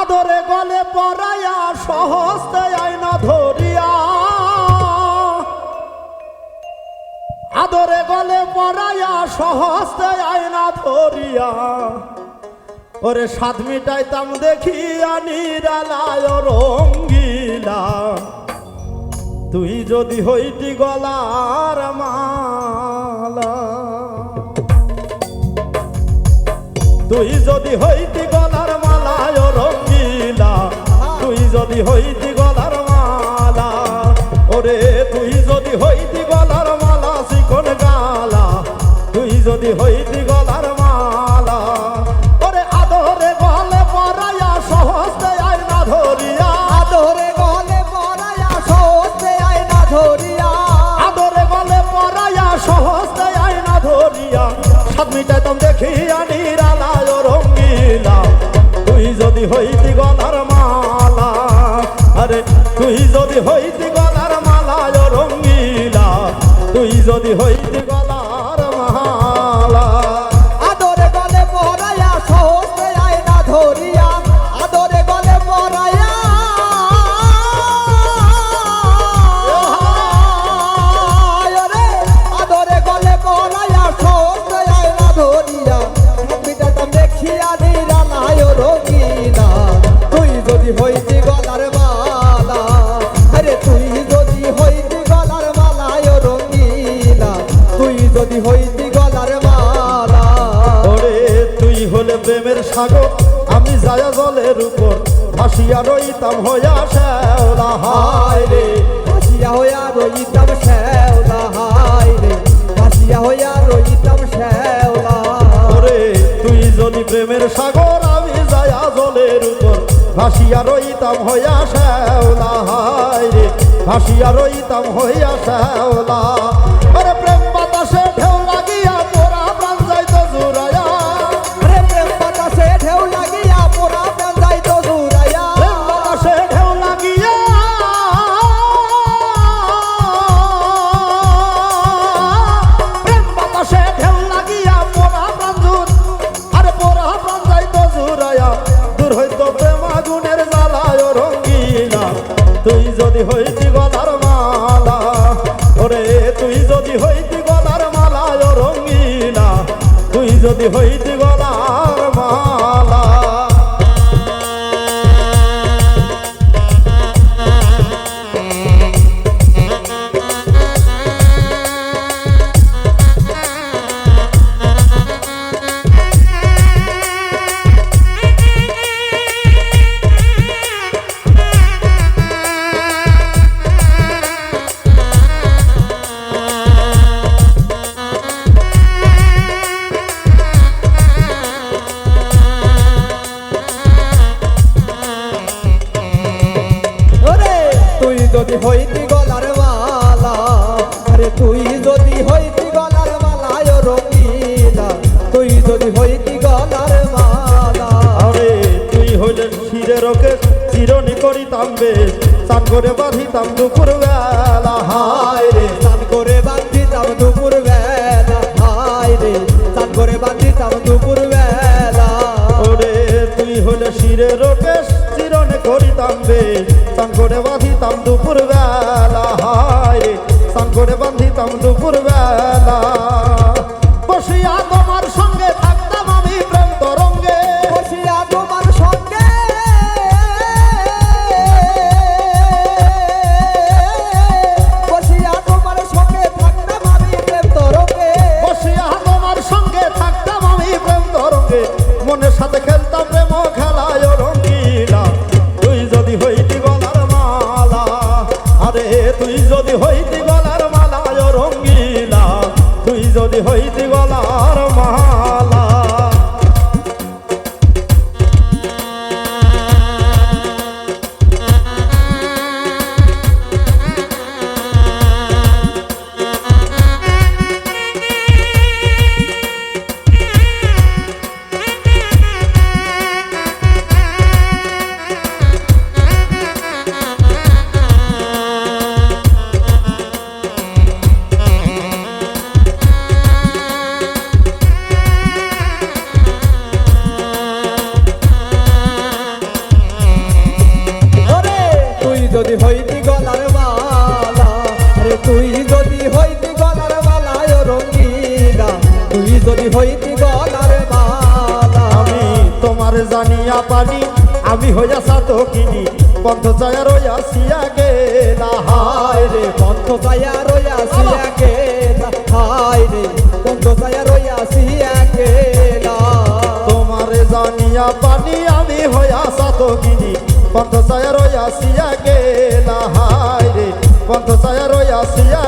আদরে গলে পরাইয়া সহস্তে আইনা ধরিয়া। আদরে গলে পরাইয়া সহস্তে আইনা ধরিয়া। ওরে সাত মিটাইতাম দেখিয়া নিরালায় রঙ্গিলা। তুই যদি হইতি গলার মালা। তুই যদি হইতি গলার যদি হইতি গলার মালা ওরে তুই যদি হইতি গলার মালা শিকন গালা তুই যদি হইতি গলার মালা ওরে আদরে গলে পরাইয়া সহজে আইনা ধরিয়া আদরে গলে পরায়া সহজে আয়না ধরিয়া আদরে গলে পরাইয়া সহজে আইনা ধরিয়া সাত মিটাইতাম দেখিয়া নিরালায় রঙ্গিলা তুই যদি হইতি গলার তুই যদি হইতি গলার মালায় রঙ্গিলা তুই যদি হইতি প্রেমের সাগর আমি যায়া জলের উপর ভাসিয়া রইতাম হইয়া শ্যাওলা হায় রে। ভাসিয়া হইয়া রইতাম শ্যাওলা হাই রে। ভাসিয়া হইয়া রইতাম শ্যাওলা। ওরে তুই যদি প্রেমের সাগর আমি যায়া জলের উপর ভাসিয়া রইতাম হইয়া শ্যাওলা হায় রে। ভাসিয়া রইতাম হইয়া শ্যাওলা। ওরে প্রেম হইতি গলার মালা। ওরে তুই যদি হইতি গলার মালায় রঙ্গিলা। তুই যদি হইতি গলার যদি হইতি গলার মালা আরে তুই যদি হইতি গলার মালা ও রঙিলা তুই যদি হইতি গলার মালা। আরে তুই হইলে শিরে রকে চিরনি করিতাম বেশ চান করে বাঁধিতাম দুপুর বেলা হায় রে স্নান করে বান্ধিতাম দুপুর বেলা হায় রে স্নান করে বান্ধিতাম দুপুর বেলা ওরে তুই হইলে শিরে রকে চিরনি করিতাম বেশ চান করে বাঁধিতাম দুপুর করে বাঁধিতাম আমি হইয়া সাতো কিনি বন্ধ চায়া রইয়া সিয়া গেলা হায় রে, বন্ধ ছায়া রইয়া সিয়া গেলা হায় রে, বন্ধ ছায়া রইয়া সিয়া গেলা তোমার জানিয়া পানি আমি হইয়া সাতো কিনি বন্ধ চায়া রইয়া সিয়া গেলা হায় রে, বন্ধ চায়া রইয়া সিয়া